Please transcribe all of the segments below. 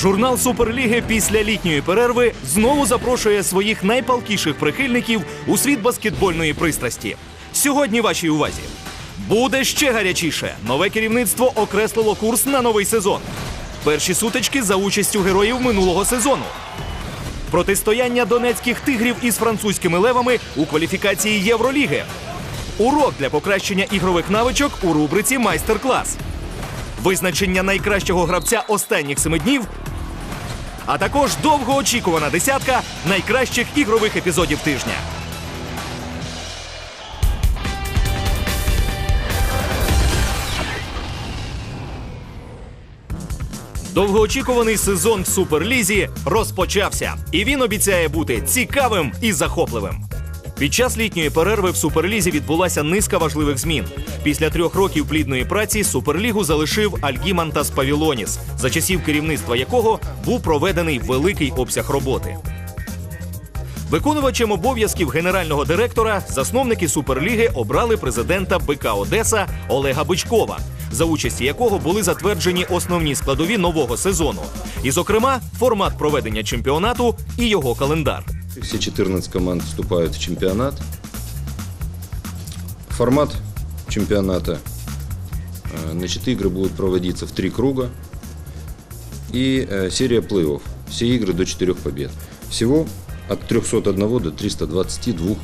Журнал Суперліги після літньої перерви знову запрошує своїх найпалкіших прихильників у світ баскетбольної пристрасті. Сьогодні вашій увазі буде ще гарячіше. Нове керівництво окреслило курс на новий сезон. Перші сутички за участю героїв минулого сезону. Протистояння донецьких тигрів із французькими левами у кваліфікації Євроліги. Урок для покращення ігрових навичок у рубриці Майстер-клас. Визначення найкращого гравця останніх семи днів. А також довгоочікувана десятка найкращих ігрових епізодів тижня. Довгоочікуваний сезон в Суперлізі розпочався, і він обіцяє бути цікавим і захопливим. Під час літньої перерви в Суперлізі відбулася низка важливих змін. Після трьох років плідної праці Суперлігу залишив Альгімантас Павілоніс, за часів керівництва якого був проведений великий обсяг роботи. Виконувачем обов'язків генерального директора засновники Суперліги обрали президента БК Одеса Олега Бичкова, за участі якого були затверджені основні складові нового сезону, і, зокрема, формат проведення чемпіонату і його календар. Все 14 команд вступают в чемпионат. Формат чемпионата. э, Значит, игры будут проводиться в три круга. И э, серия плей-офф. Все игры до 4 побед. Всего от 301 до 322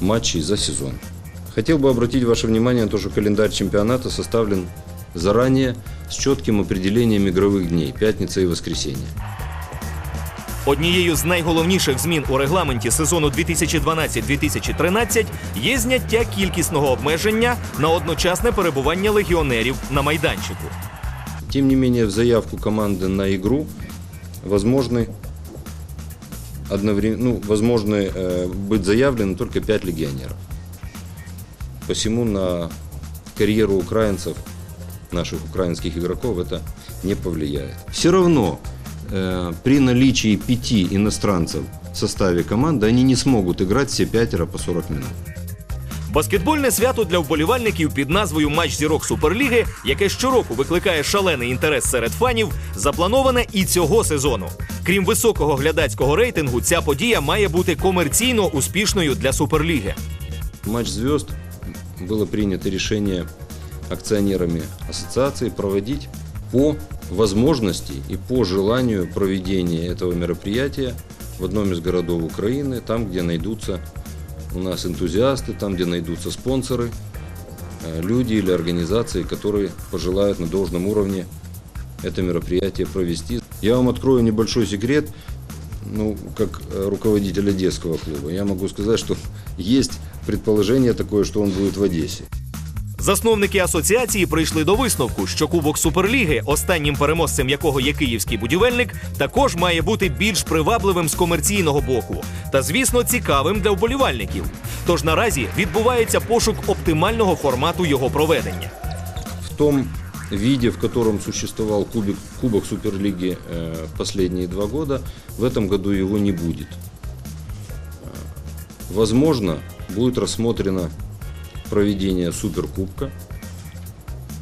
матчей за сезон. Хотел бы обратить ваше внимание на то, что календарь чемпионата составлен заранее с четким определением игровых дней – пятница и воскресенье. Однією з найголовніших змін у регламенті сезону 2012-2013 є зняття кількісного обмеження на одночасне перебування легіонерів на майданчику. Тем не менее, в заявку команды на игру возможны одновременно, ну, возможны э, быть заявлены только 5 легионеров. Посему на карьеру украинцев, наших украинских игроков, это не повлияет. Все равно э, при наличии пяти иностранцев в составе команды они не смогут играть все пятеро по 40 минут. Баскетбольне свято для вболівальників під назвою Матч зірок Суперліги, яке щороку викликає шалений інтерес серед фанів, заплановане і цього сезону. Крім високого глядацького рейтингу, ця подія має бути комерційно успішною для Суперліги. Матч звезд было принято решение акционерами ассоциации проводить по возможности и по желанию проведения этого мероприятия в одном из городов Украины, там, где найдутся у нас энтузиасты, там, где найдутся спонсоры, э, люди или организации, которые пожелают на должном уровне это мероприятие провести. Я вам открою небольшой секрет, ну, как э, руководитель Одесского клуба. Я могу сказать, что есть предположение такое, что он будет в Одессе. Засновники асоціації прийшли до висновку, що Кубок Суперліги, останнім переможцем якого є київський будівельник, також має бути більш привабливим з комерційного боку та, звісно, цікавим для вболівальників. Тож наразі відбувається пошук оптимального формату його проведення. В том виде, в котором существовал кубик, Кубок Суперлиги э, последние два года, в этом году его не будет. Э, Возможно, будет рассмотрено проведение Суперкубка.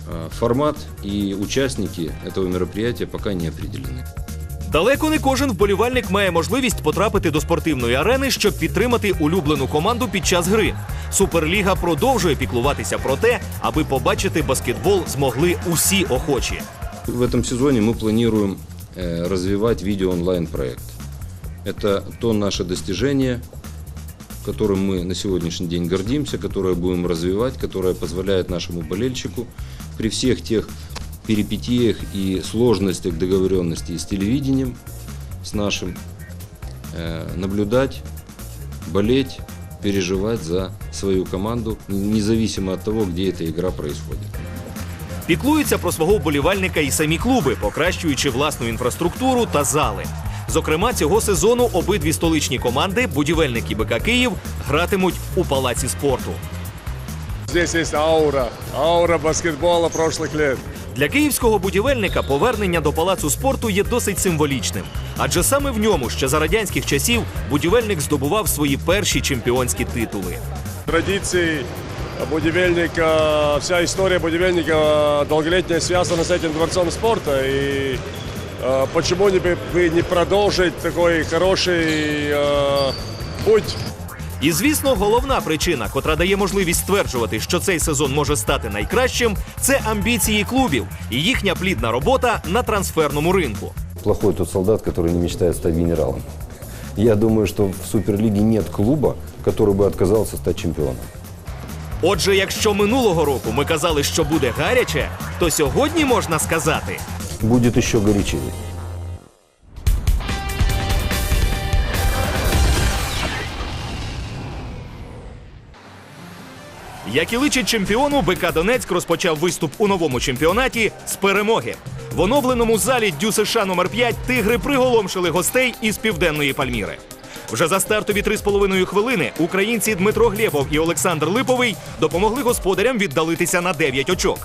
Э, Формат и участники этого мероприятия пока не определены. Далеко не кожен вболівальник має можливість потрапити до спортивної арени, щоб підтримати улюблену команду під час гри. Суперліга продовжує піклуватися про те, аби побачити баскетбол змогли усі охочі. В этом сезоне мы планируем э, развивать видео-онлайн проект. Это то наше достижение, которым мы на сегодняшний день гордимся, которое будем развивать, которое позволяет нашему болельщику при всех тех перипетиях и сложностях договоренности с телевидением, с нашим, э, наблюдать, болеть, переживать за свою команду, независимо от того, где эта игра происходит. Піклуються про свого вболівальника і самі клуби, покращуючи власну інфраструктуру та зали. Зокрема, цього сезону обидві столичні команди, будівельники БК Київ, гратимуть у палаці спорту. Здесь есть аура, аура баскетбола прошлых лет. Для київського будівельника повернення до палацу спорту є досить символічним, адже саме в ньому ще за радянських часів будівельник здобував свої перші чемпіонські титули. Традиции будивельника, вся история будивельника долголетняя связана с этим дворцом спорта. И Э, Почему не бы бы не продолжить такой хороший э, путь? І звісно, головна причина, котра дає можливість стверджувати, що цей сезон може стати найкращим, це амбіції клубів і їхня плідна робота на трансферному ринку. Плохой тот солдат, который не мечтает стать генералом. Я думаю, что в Суперлиге нет клуба, который бы отказался стать чемпионом. Отже, якщо минулого року ми казали, що буде гаряче, то сьогодні можна сказати. Будет еще горячее. Як і личить чемпіону, БК Донецьк розпочав виступ у новому чемпіонаті з перемоги. В оновленому залі Дю США номер 5 тигри приголомшили гостей із південної Пальміри. Вже за стартові 3,5 хвилини українці Дмитро Глєбов і Олександр Липовий допомогли господарям віддалитися на 9 очок.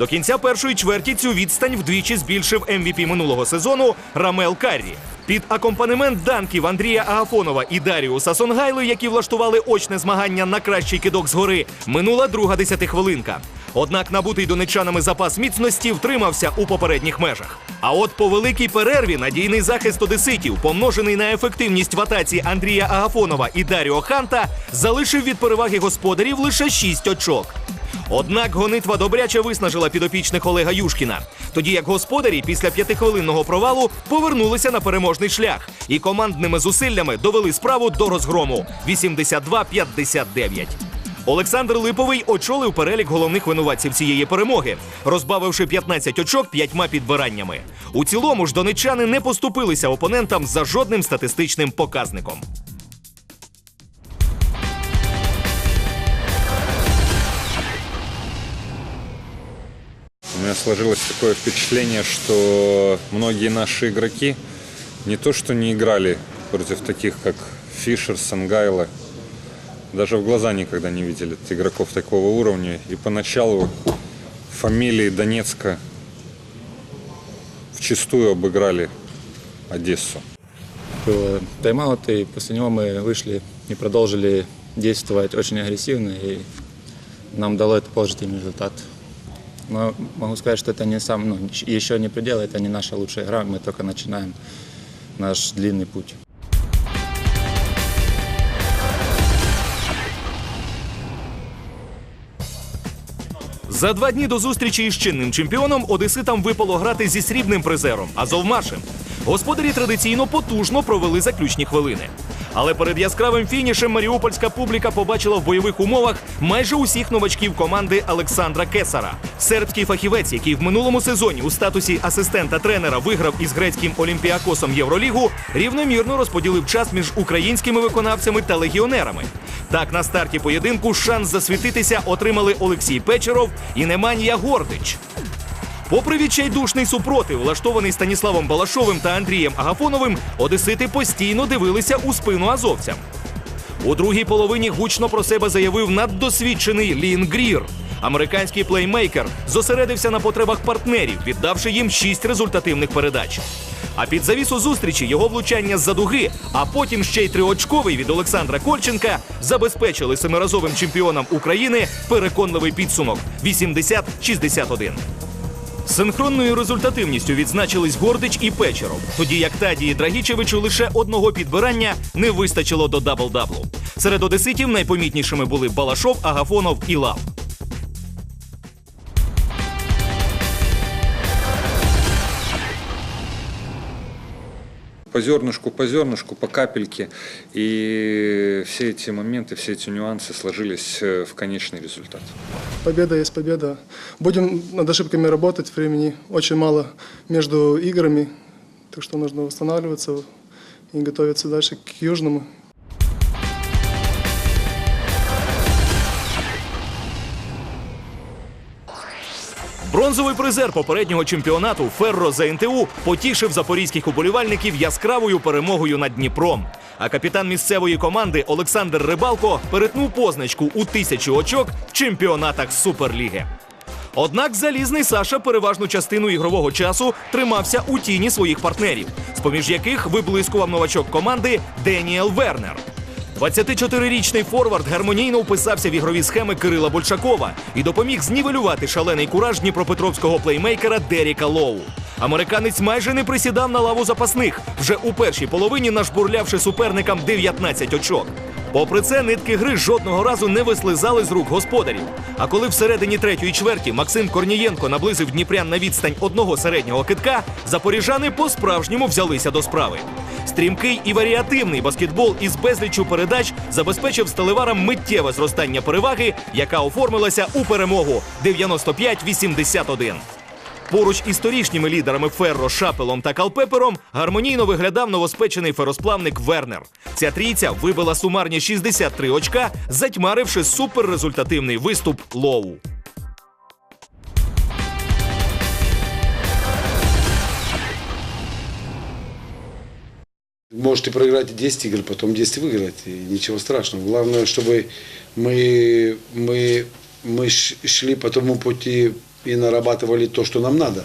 До кінця першої чверті цю відстань вдвічі збільшив МВП минулого сезону Рамел Каррі. Під акомпанемент данків Андрія Агафонова і Даріуса Сонгайли, які влаштували очне змагання на кращий кидок згори, минула друга десятихвилинка. Однак набутий донечанами запас міцності втримався у попередніх межах. А от по великій перерві надійний захист одеситів, помножений на ефективність в атаці Андрія Агафонова і Даріо Ханта, залишив від переваги господарів лише 6 очок. Однак гонитва добряче виснажила підопічних Олега Юшкіна. Тоді як господарі після п'ятихвилинного провалу повернулися на переможний шлях і командними зусиллями довели справу до розгрому 82-59. Олександр Липовий очолив перелік головних винуватців цієї перемоги, розбавивши 15 очок п'ятьма підбираннями. У цілому ж донечани не поступилися опонентам за жодним статистичним показником. Меня сложилось такое впечатление, что многие наши игроки не то что не играли против таких, как Фишер, Сангайла, даже в глаза никогда не видели игроков такого уровня. И поначалу фамилии Донецка вчистую обыграли Одессу. был тайм-аут, и после него мы вышли и продолжили действовать очень агрессивно, и нам дало это положительный результат. Но могу сказать, что это не сам, ну, еще не предел, это не наша лучшая игра, мы только начинаем наш длинный путь. За два дні до зустрічі із чинним чемпіоном одеситам випало грати зі срібним призером Азовмашем. Господарі традиційно потужно провели заключні хвилини. Але перед яскравим фінішем маріупольська публіка побачила в бойових умовах майже усіх новачків команди Олександра Кесара. Сербський фахівець, який в минулому сезоні у статусі асистента тренера виграв із грецьким олімпіакосом Євролігу, рівномірно розподілив час між українськими виконавцями та легіонерами. Так, на старті поєдинку шанс засвітитися отримали Олексій Печеров і Неманія Гордич. Попри відчайдушний супротив, влаштований Станіславом Балашовим та Андрієм Агафоновим, одесити постійно дивилися у спину азовцям. У другій половині гучно про себе заявив наддосвідчений Лін Грір. Американський плеймейкер зосередився на потребах партнерів, віддавши їм шість результативних передач. А під завісу зустрічі його влучання з-за дуги, а потім ще й триочковий від Олександра Кольченка забезпечили семиразовим чемпіонам України переконливий підсумок 80-61. Синхронною результативністю відзначились Гордич і Печеров, тоді як Тадії Драгічевичу лише одного підбирання не вистачило до дабл-даблу. Серед одеситів найпомітнішими були Балашов, Агафонов і Лав. По зернышку, по зернышку, по капельке. И все эти моменты, все эти нюансы сложились э, в конечный результат. Победа есть победа. Будем над ошибками работать. Времени очень мало между играми. Так что нужно восстанавливаться и готовиться дальше к Южному. Бронзовий призер попереднього чемпіонату Ферро за НТУ потішив запорізьких уболівальників яскравою перемогою над Дніпром. А капітан місцевої команди Олександр Рибалко перетнув позначку у тисячу очок в чемпіонатах Суперліги. Однак залізний Саша переважну частину ігрового часу тримався у тіні своїх партнерів, з-поміж яких виблискував новачок команди Деніел Вернер. 24-річний форвард гармонійно вписався в ігрові схеми Кирила Большакова і допоміг знівелювати шалений кураж дніпропетровського плеймейкера Деріка Лоу. Американець майже не присідав на лаву запасних, вже у першій половині нажбурлявши суперникам 19 очок. Попри це, нитки гри жодного разу не вислизали з рук господарів. А коли всередині третьої чверті Максим Корнієнко наблизив Дніпрян на відстань одного середнього китка, запоріжани по-справжньому взялися до справи. Стрімкий і варіативний баскетбол із безліччю передач забезпечив сталеварам миттєве зростання переваги, яка оформилася у перемогу 95-81. Поруч із торішніми лідерами Ферро, Шапелом та Калпепером гармонійно виглядав новоспечений феросплавник Вернер. Ця трійця вибила сумарні 63 очка, затьмаривши суперрезультативний виступ Лоу. Можете проиграть 10 игр, потом 10 выиграть, и ничего страшного. Главное, чтобы мы, мы, мы шли по тому пути и нарабатывали то, что нам надо.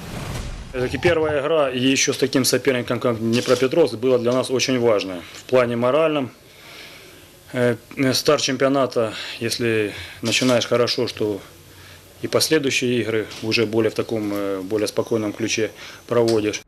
Все-таки первая игра и еще с таким соперником, как Днепропетровск, была для нас очень важная. В плане моральном. Э, Старт чемпионата, если начинаешь хорошо, что и последующие игры уже более в таком э, более спокойном ключе проводишь.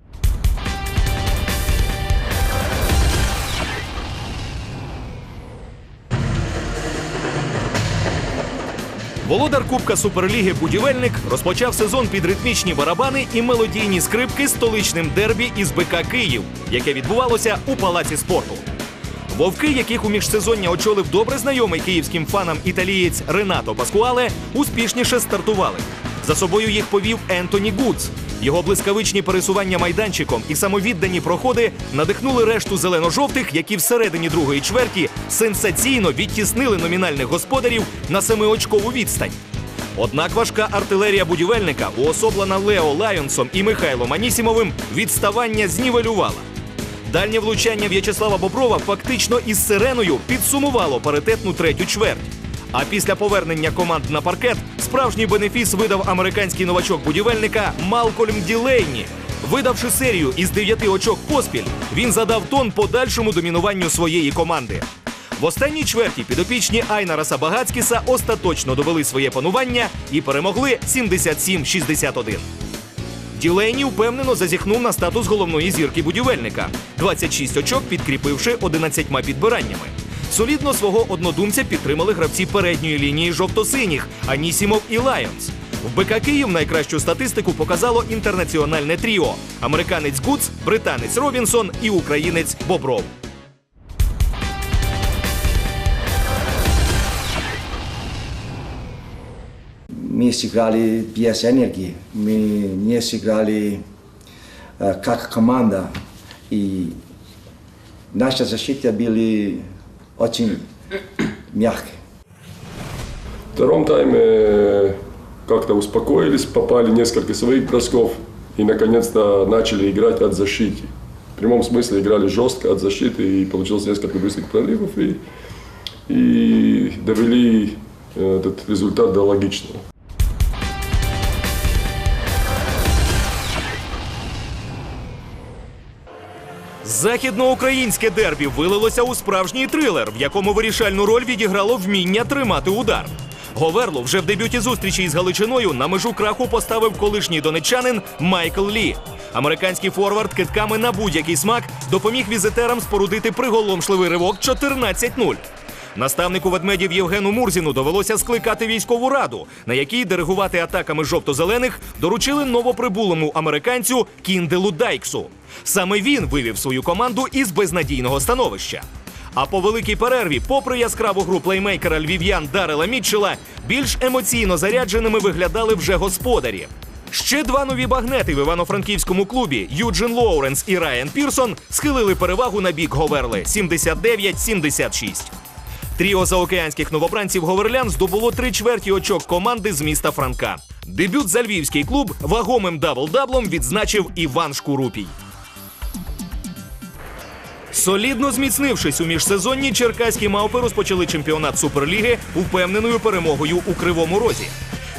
Володар Кубка Суперліги Будівельник розпочав сезон під ритмічні барабани і мелодійні скрипки столичним дербі із БК Київ, яке відбувалося у палаці спорту. Вовки, яких у міжсезоння очолив добре знайомий київським фанам італієць Ренато Паскуале, успішніше стартували. За собою їх повів Ентоні Гудс. Його блискавичні пересування майданчиком і самовіддані проходи надихнули решту зелено-жовтих, які всередині другої чверті сенсаційно відтіснили номінальних господарів на семиочкову відстань. Однак важка артилерія будівельника, уособлена Лео Лайонсом і Михайлом Анісімовим, відставання знівелювала. Дальнє влучання В'ячеслава Боброва фактично із сиреною підсумувало паритетну третю чверть. А після повернення команд на паркет справжній бенефіс видав американський новачок будівельника Малкольм Ділейні. Видавши серію із дев'яти очок поспіль, він задав тон подальшому домінуванню своєї команди. В останній чверті підопічні Айнара Сабагацькіса остаточно довели своє панування і перемогли 77-61. Ділейні впевнено зазіхнув на статус головної зірки будівельника. 26 очок підкріпивши 11 підбираннями. Солідно свого однодумця підтримали гравці передньої лінії жовто-синіх Анісімов і Лайонс. В БК Київ найкращу статистику показало інтернаціональне тріо: американець Гуц, британець Робінсон і українець Бобров. mi сыграли без энергии, мы не сыграли э, как команда. И наша защита были Очень мягкие. В втором тайме э, как-то успокоились, попали несколько своих бросков и наконец-то начали играть от защиты. В прямом смысле играли жестко от защиты и получилось несколько быстрых проливов и, и довели э, этот результат до логичного. Західноукраїнське дербі вилилося у справжній трилер, в якому вирішальну роль відіграло вміння тримати удар. Говерло вже в дебюті зустрічі із Галичиною на межу краху поставив колишній донеччанин Майкл Лі. Американський форвард китками на будь-який смак допоміг візитерам спорудити приголомшливий ривок 14-0. Наставнику ведмедів Євгену Мурзіну довелося скликати військову раду, на якій диригувати атаками жовто-зелених доручили новоприбулому американцю Кінделу Дайксу. Саме він вивів свою команду із безнадійного становища. А по великій перерві, попри яскраву гру плеймейкера львів'ян Дарела Мітчела, більш емоційно зарядженими виглядали вже господарі. Ще два нові багнети в івано-франківському клубі Юджин Лоуренс і Райан Пірсон схилили перевагу на бік Говерли 79-76. Тріо заокеанських новобранців Говерлян здобуло три чверті очок команди з міста Франка. Дебют за львівський клуб вагомим дабл-даблом відзначив Іван Шкурупій. Солідно зміцнившись у міжсезонні, черкаські мавпи розпочали чемпіонат Суперліги упевненою перемогою у Кривому Розі.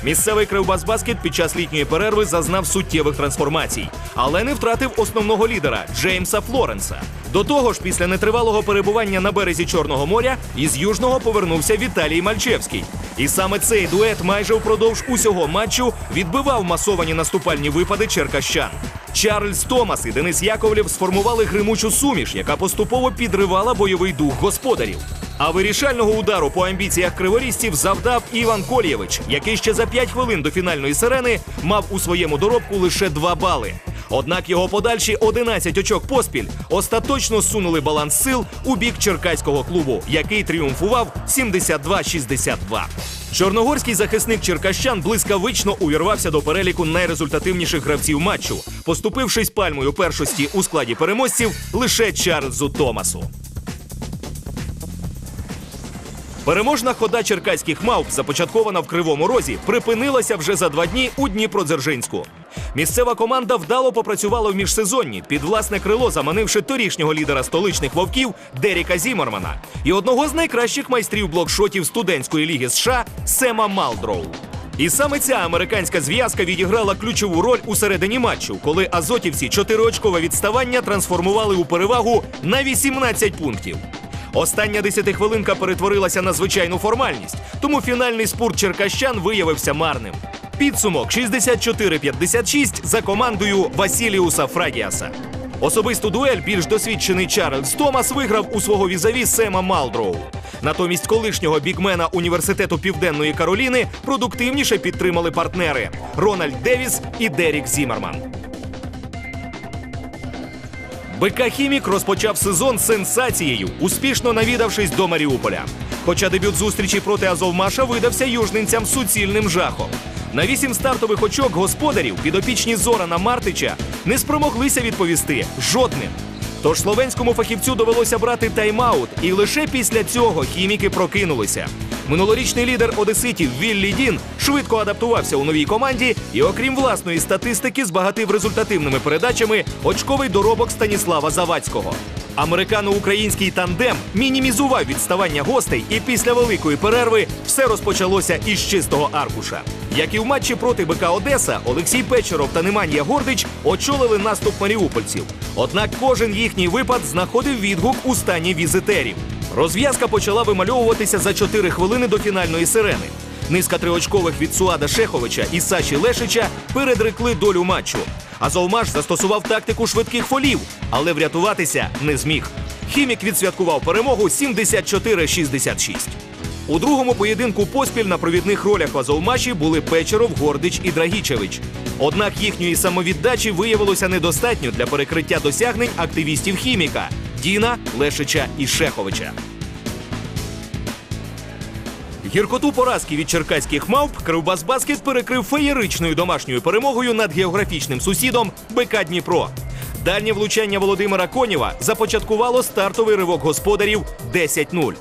Місцевий Кривбасбаскет під час літньої перерви зазнав суттєвих трансформацій, але не втратив основного лідера Джеймса Флоренса. До того ж, після нетривалого перебування на березі Чорного моря із Южного повернувся Віталій Мальчевський. І саме цей дует майже впродовж усього матчу відбивав масовані наступальні випади черкащан. Чарльз Томас і Денис Яковлєв сформували гримучу суміш, яка поступово підривала бойовий дух господарів. А вирішального удару по амбіціях криворізців завдав Іван Колєвич, який ще за 5 хвилин до фінальної сирени мав у своєму доробку лише 2 бали. Однак його подальші 11 очок поспіль остаточно сунули баланс сил у бік черкаського клубу, який тріумфував 72-62. Чорногорський захисник черкащан блискавично увірвався до переліку найрезультативніших гравців матчу, поступившись пальмою першості у складі переможців лише Чарльзу Томасу. Переможна хода черкаських мавп, започаткована в Кривому Розі, припинилася вже за два дні у Дніпродзержинську. Місцева команда вдало попрацювала в міжсезонні, під власне крило заманивши торішнього лідера столичних вовків Деріка Зімермана і одного з найкращих майстрів блокшотів студентської ліги США Сема Малдроу. І саме ця американська зв'язка відіграла ключову роль у середині матчу, коли азотівці чотириочкове відставання трансформували у перевагу на 18 пунктів. Остання десятихвилинка перетворилася на звичайну формальність, тому фінальний спорт черкащан виявився марним. Підсумок 64-56 за командою Васіліуса Фрагіаса. Особисту дуель більш досвідчений Чарльз Томас виграв у свого візаві Сема Малдроу. Натомість колишнього бігмена університету Південної Кароліни продуктивніше підтримали партнери Рональд Девіс і Дерік Зімерман. БК Хімік розпочав сезон сенсацією, успішно навідавшись до Маріуполя. Хоча дебют зустрічі проти Азовмаша видався южненцям суцільним жахом. На вісім стартових очок господарів підопічні Зорана Мартича не спромоглися відповісти жодним. Тож словенському фахівцю довелося брати тайм-аут, і лише після цього хіміки прокинулися. Минулорічний лідер Одеситів Віллі Дін швидко адаптувався у новій команді і, окрім власної статистики, збагатив результативними передачами очковий доробок Станіслава Завадського. Американо-український тандем мінімізував відставання гостей, і після великої перерви все розпочалося із чистого аркуша. Як і в матчі проти БК Одеса, Олексій Печеров та Неманія Гордич очолили наступ маріупольців. Однак кожен їхній випад знаходив відгук у стані візитерів. Розв'язка почала вимальовуватися за 4 хвилини до фінальної сирени. Низка триочкових від Суада Шеховича і Саші Лешича передрекли долю матчу. Азовмаш застосував тактику швидких фолів, але врятуватися не зміг. Хімік відсвяткував перемогу 74-66. У другому поєдинку поспіль на провідних ролях в Азовмаші були Печеров, Гордич і Драгічевич. Однак їхньої самовіддачі виявилося недостатньо для перекриття досягнень активістів хіміка Діна, Лешича і Шеховича. Гіркоту поразки від черкаських мавп Кривбасбаскет перекрив феєричною домашньою перемогою над географічним сусідом БК Дніпро. Дальнє влучання Володимира Конєва започаткувало стартовий ривок господарів 10-0.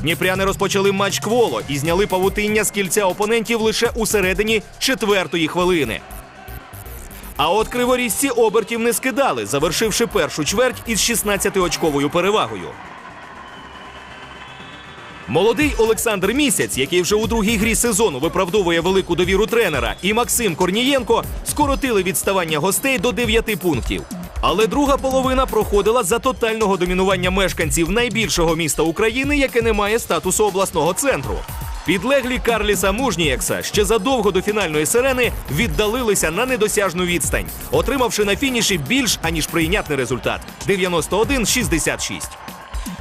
Дніпряни розпочали матч кволо і зняли павутиння з кільця опонентів лише у середині четвертої хвилини. А от криворізці обертів не скидали, завершивши першу чверть із 16-очковою перевагою. Молодий Олександр Місяць, який вже у другій грі сезону виправдовує велику довіру тренера, і Максим Корнієнко скоротили відставання гостей до 9 пунктів. Але друга половина проходила за тотального домінування мешканців найбільшого міста України, яке не має статусу обласного центру. Підлеглі Карліса Мужнієкса ще задовго до фінальної сирени віддалилися на недосяжну відстань, отримавши на фініші більш аніж прийнятний результат 91-66.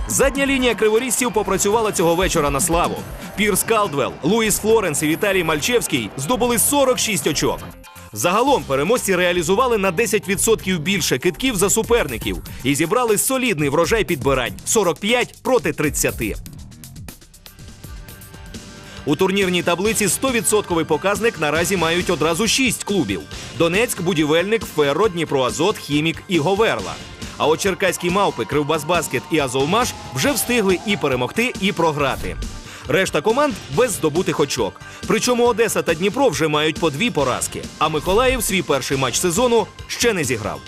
Задня лінія криворізців попрацювала цього вечора на славу. Пірс Калдвелл, Луїс Флоренс і Віталій Мальчевський здобули 46 очок. Загалом переможці реалізували на 10% більше китків за суперників і зібрали солідний врожай підбирань 45 проти 30. У турнірній таблиці 100% показник наразі мають одразу 6 клубів: Донецьк, Будівельник, Ферро, Дніпроазот, Хімік і Говерла. А от черкаські мавпи, Кривбасбаскет і Азовмаш вже встигли і перемогти, і програти. Решта команд без здобутих очок. Причому Одеса та Дніпро вже мають по дві поразки. А Миколаїв свій перший матч сезону ще не зіграв.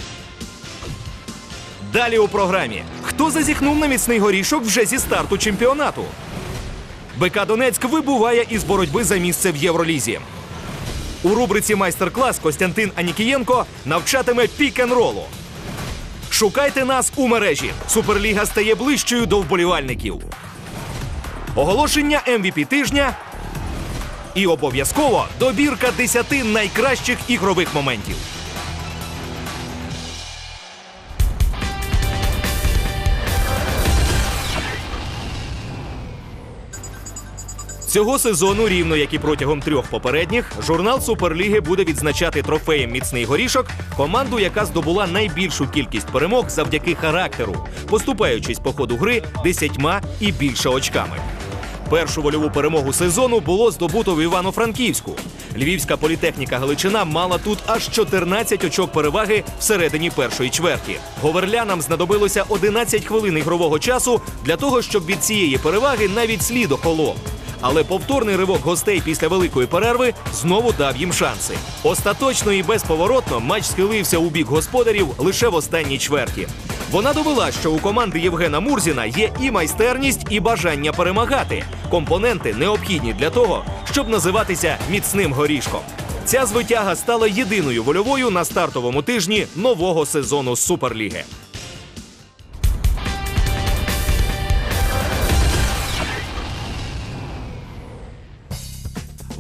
Далі у програмі. Хто зазіхнув на міцний горішок вже зі старту чемпіонату? БК Донецьк вибуває із боротьби за місце в Євролізі. У рубриці майстер-клас Костянтин Анікієнко навчатиме пік-н-ролу. Шукайте нас у мережі. Суперліга стає ближчою до вболівальників. Оголошення MVP тижня. І обов'язково добірка 10 найкращих ігрових моментів. Цього сезону, рівно як і протягом трьох попередніх, журнал Суперліги буде відзначати трофеєм міцний горішок команду, яка здобула найбільшу кількість перемог завдяки характеру, поступаючись по ходу гри десятьма і більше очками. Першу вольову перемогу сезону було здобуто в Івано-Франківську. Львівська політехніка Галичина мала тут аж 14 очок переваги всередині першої чверті. Говерлянам знадобилося 11 хвилин ігрового часу для того, щоб від цієї переваги навіть слід охолов. Але повторний ривок гостей після великої перерви знову дав їм шанси. Остаточно і безповоротно матч схилився у бік господарів лише в останній чверті. Вона довела, що у команди Євгена Мурзіна є і майстерність, і бажання перемагати. Компоненти необхідні для того, щоб називатися міцним горішком. Ця звитяга стала єдиною вольовою на стартовому тижні нового сезону Суперліги.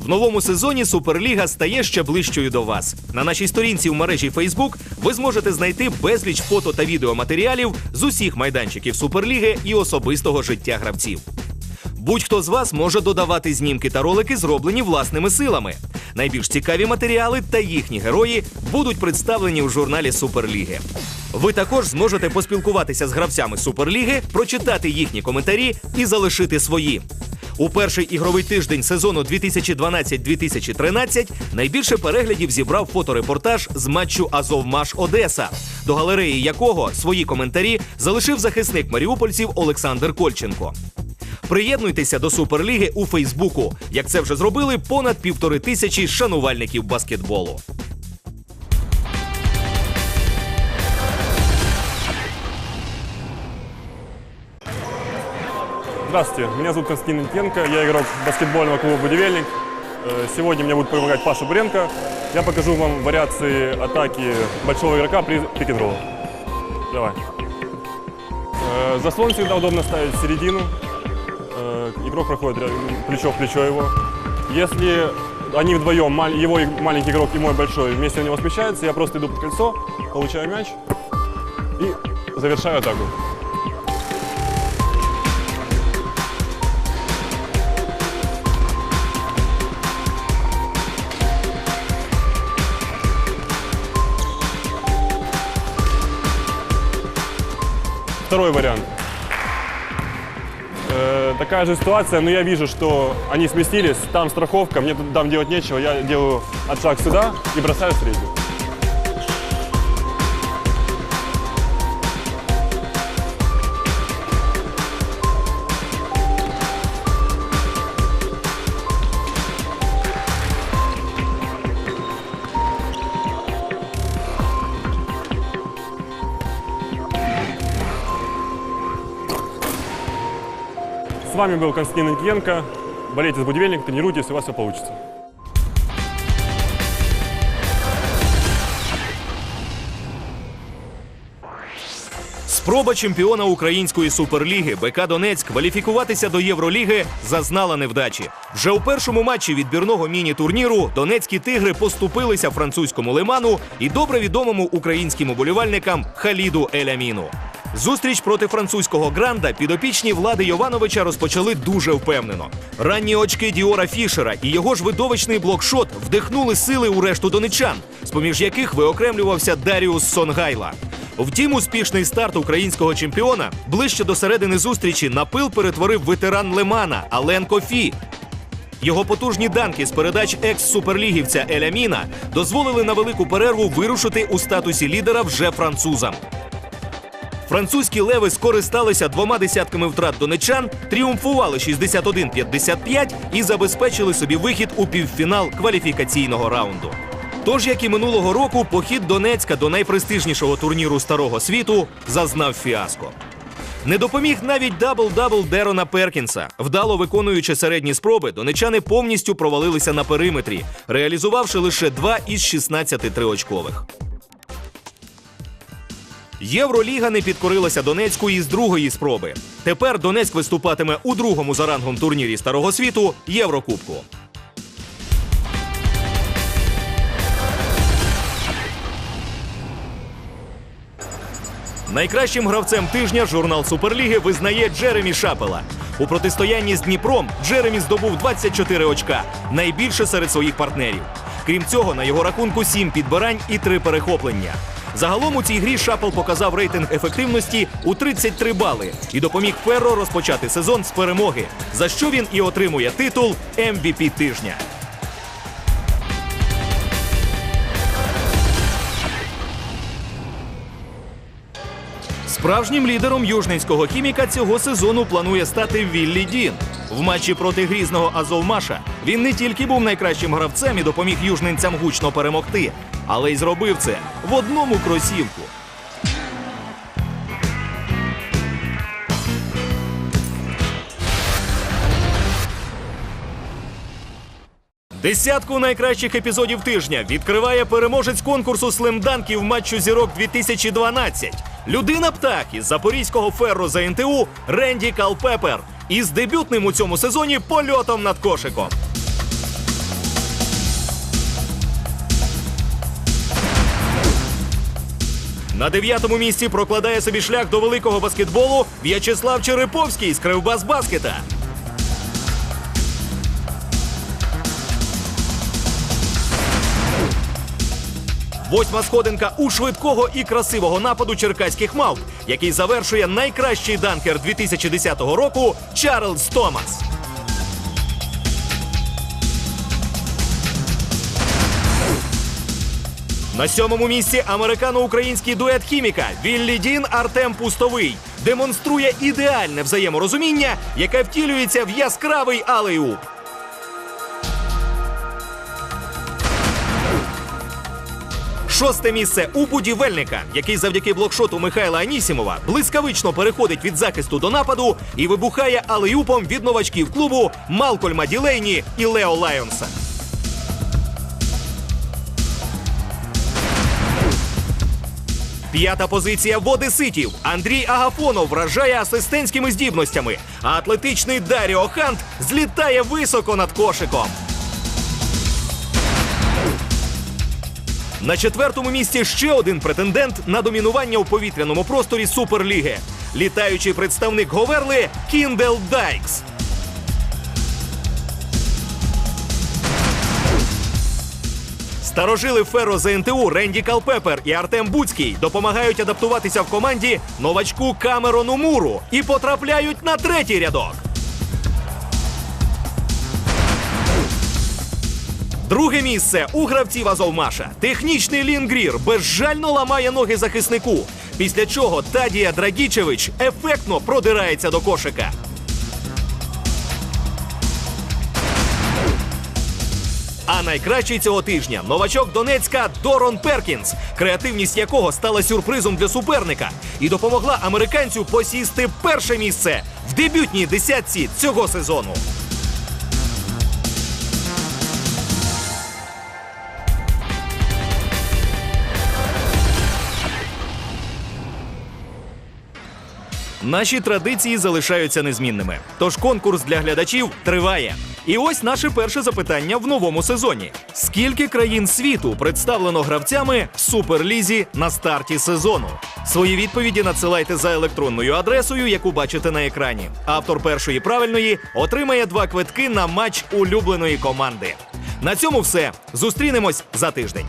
Новому сезоні Суперліга стає ще ближчою до вас. На нашій сторінці в мережі Facebook ви зможете знайти безліч фото та відеоматеріалів з усіх майданчиків Суперліги і особистого життя гравців. Будь-хто з вас може додавати знімки та ролики, зроблені власними силами. Найбільш цікаві матеріали та їхні герої будуть представлені у журналі Суперліги. Ви також зможете поспілкуватися з гравцями Суперліги, прочитати їхні коментарі і залишити свої. У перший ігровий тиждень сезону 2012-2013 найбільше переглядів зібрав фоторепортаж з матчу Азовмаш Одеса, до галереї якого свої коментарі залишив захисник маріупольців Олександр Кольченко. Приєднуйтеся до Суперліги у Фейсбуку, як це вже зробили понад півтори тисячі шанувальників баскетболу. Здравствуйте, меня зовут Константин Нитенко, я игрок баскетбольного клуба «Будивельник». Э, Сегодня мне будет помогать Паша Буренко. Я покажу вам вариации атаки большого игрока при пик н Давай. Э, Заслон всегда удобно ставить в середину. Э, Игрок проходит плечо в плечо его. Если они вдвоем, его маленький игрок и мой большой, вместе на него смещаются, я просто иду под кольцо, получаю мяч и завершаю атаку. Второй вариант. Э, такая же ситуация, но я вижу, что они сместились, там страховка, мне там делать нечего, я делаю отшаг сюда и бросаю среднюю. Вами был Константин Никиенко. Болейте за будильник, тренируйтесь, у вас все получится. Спроба чемпіона української суперліги БК Донецьк кваліфікуватися до Євроліги зазнала невдачі. Вже у першому матчі відбірного міні-турніру донецькі тигри поступилися французькому лиману і добре відомому українським уболівальникам Халіду Еляміну. Зустріч проти французького гранда підопічні влади Йовановича розпочали дуже впевнено. Ранні очки Діора Фішера і його ж видовищний блокшот вдихнули сили у решту донечан, з поміж яких виокремлювався Даріус Сонгайла. Втім, успішний старт українського чемпіона ближче до середини зустрічі на пил перетворив ветеран Лемана Ален Кофі. Його потужні данки з передач екс-суперлігівця Еля Міна дозволили на велику перерву вирушити у статусі лідера вже французам. Французькі леви скористалися двома десятками втрат донечан, тріумфували 61-55 і забезпечили собі вихід у півфінал кваліфікаційного раунду. Тож, як і минулого року, похід Донецька до найпрестижнішого турніру старого світу зазнав фіаско. Не допоміг навіть дабл-дабл Дерона Перкінса. Вдало виконуючи середні спроби, донечани повністю провалилися на периметрі, реалізувавши лише 2 із 16 триочкових. Євроліга не підкорилася Донецьку із другої спроби. Тепер Донецьк виступатиме у другому за рангом турнірі старого світу Єврокубку. Найкращим гравцем тижня журнал Суперліги визнає Джеремі Шапела. У протистоянні з Дніпром Джеремі здобув 24 очка, найбільше серед своїх партнерів. Крім цього, на його рахунку 7 підбирань і 3 перехоплення. Загалом у цій грі Шапел показав рейтинг ефективності у 33 бали і допоміг Ферро розпочати сезон з перемоги, за що він і отримує титул MVP тижня. Справжнім лідером южненського хіміка цього сезону планує стати Віллі Дін. В матчі проти грізного Азовмаша він не тільки був найкращим гравцем і допоміг южненцям гучно перемогти, але й зробив це в одному кросівку. Десятку найкращих епізодів тижня відкриває переможець конкурсу слемданків матчу зірок 2012. Людина птах із запорізького ферру за НТУ Ренді Калпепер із дебютним у цьому сезоні польотом над кошиком. На дев'ятому місці прокладає собі шлях до великого баскетболу В'ячеслав Череповський з Кривбас Баскета. Восьма сходинка у швидкого і красивого нападу черкаських мавп, який завершує найкращий данкер 2010 року Чарльз Томас. На сьомому місці американо-український дует хіміка Віллі Дін Артем Пустовий демонструє ідеальне взаєморозуміння, яке втілюється в яскравий алеюп. Шосте місце у будівельника, який завдяки блокшоту Михайла Анісімова блискавично переходить від захисту до нападу і вибухає алеюпом від новачків клубу Малкольма Ділейні і Лео Лайонса. П'ята позиція в Одеситів. Андрій Агафонов вражає асистентськими здібностями, а атлетичний Даріо Хант злітає високо над кошиком. На четвертому місці ще один претендент на домінування у повітряному просторі Суперліги. Літаючий представник Говерли Кіндел Дайкс. Старожили Ферро ЗНТУ Ренді Калпепер і Артем Буцький допомагають адаптуватися в команді новачку Камерону Муру і потрапляють на третій рядок. Друге місце у гравців Азовмаша. Технічний Лінгрір безжально ламає ноги захиснику. Після чого Тадія Драгічевич ефектно продирається до кошика. А найкращий цього тижня новачок Донецька Дорон Перкінс, креативність якого стала сюрпризом для суперника і допомогла американцю посісти перше місце в дебютній десятці цього сезону. Наші традиції залишаються незмінними. Тож конкурс для глядачів триває. І ось наше перше запитання в новому сезоні: скільки країн світу представлено гравцями в суперлізі на старті сезону? Свої відповіді надсилайте за електронною адресою, яку бачите на екрані. Автор першої правильної отримає два квитки на матч улюбленої команди. На цьому все. Зустрінемось за тиждень.